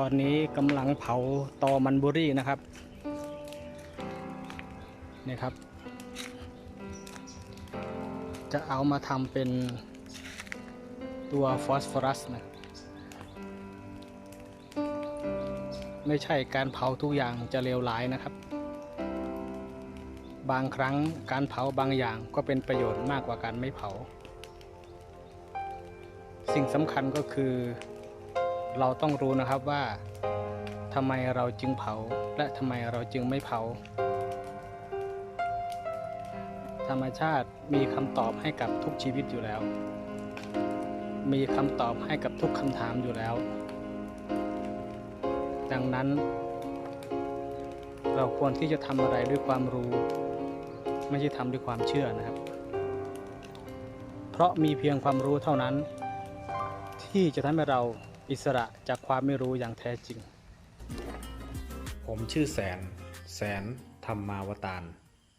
ตอนนี้กำลังเผาตอมันบุรี่นะครับนี่ครับ จะเอามาทำเป็นตัวฟอสฟอรัสนะไม่ใช่การเผาทุกอย่างจะเลวร้ายนะครับ บางครั้งการเผาบางอย่างก็เป็นประโยชน์มากกว่าการไม่เผา สิ่งสำคัญก็คือ เราต้องรู้นะครับว่าทำไมเราจึงเผา และทำไมเราจึงไม่เผา ธรรมชาติมีคำตอบให้กับทุกชีวิตอยู่แล้ว มีคำตอบให้กับทุกคำถามอยู่แล้ว ดังนั้น เราควรที่จะทำอะไรด้วยความรู้ ไม่ใช่ทำด้วยความเชื่อนะครับ เพราะมีเพียงความรู้เท่านั้น ที่จะทำให้เรา อิสระจากความไม่รู้อย่างแท้จริง ผมชื่อแสน แสนธรรมาวตาร